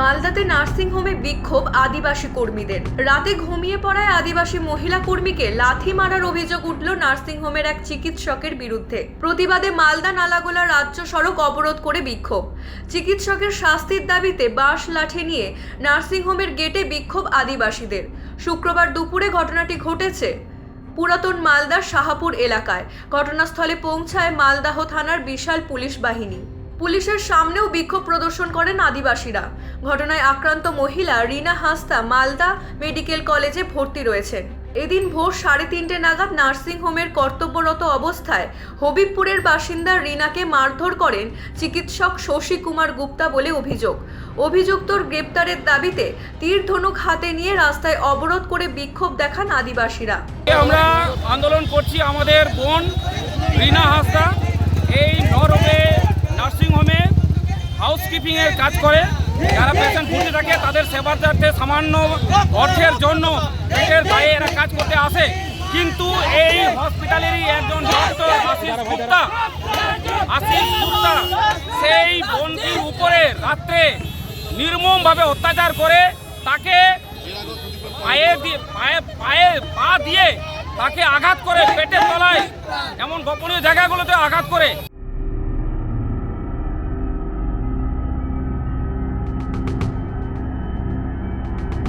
মালদাতে নার্সিংহোমে বিক্ষোভ আদিবাসী কর্মীদের। রাতে ঘুমিয়ে পড়ায় আদিবাসী মহিলা কর্মীকে লাথি মারার অভিযোগ উঠল নার্সিংহোমের এক চিকিৎসকের বিরুদ্ধে। প্রতিবাদে মালদা নালাগোলা রাজ্য সড়ক অবরোধ করে বিক্ষোভ। চিকিৎসকের শাস্তির দাবিতে বাঁশ লাঠি নিয়ে নার্সিংহোমের গেটে বিক্ষোভ আদিবাসীদের। শুক্রবার দুপুরে ঘটনাটি ঘটেছে পুরাতন মালদার শাহাপুর এলাকায়। ঘটনাস্থলে পৌঁছায় মালদাহ থানার বিশাল পুলিশ বাহিনী। পুলিশের সামনেও বিক্ষোভ প্রদর্শন করেন আদিবাসীরা। ঘটনায় আক্রান্ত মহিলা রিনা হাসতা মালদা মেডিকেল কলেজে ভর্তি রয়েছেন এদিন ভোর সাড়ে তিনটে নাগাদ নার্সিংহোমের কর্তব্যরত অবস্থায় হবিবপুরের বাসিন্দা রিনাকে মারধর করেন চিকিৎসক শশী কুমার গুপ্তা বলে অভিযোগ। অভিযুক্তর গ্রেপ্তারের দাবিতে তীর ধনুক হাতে নিয়ে রাস্তায় অবরোধ করে বিক্ষোভ দেখান আদিবাসীরা। আমরা আন্দোলন করছি আমাদের বোন রিনা হাসদা এই নরবে নার্সিংহোমে হাউসকিপিংয়ের কাজ করে। যারা পেশেন্ট ভর্তি থাকে, তাদের সেবার্থে সামান্য অর্থের জন্য পেটের দায়ে এরা কাজ করতে আসে। কিন্তু এই হসপিটালেরই একজন ডক্টর আশিস গুপ্তা সেই বোনটির উপরে রাত্রে নির্মমভাবে অত্যাচার করে তাকে পায়ে দিয়ে পায়ে পায়ে পা দিয়ে তাকে আঘাত করে পেটের তলায়, এমন গোপনীয় জায়গাগুলোতে আঘাত করে।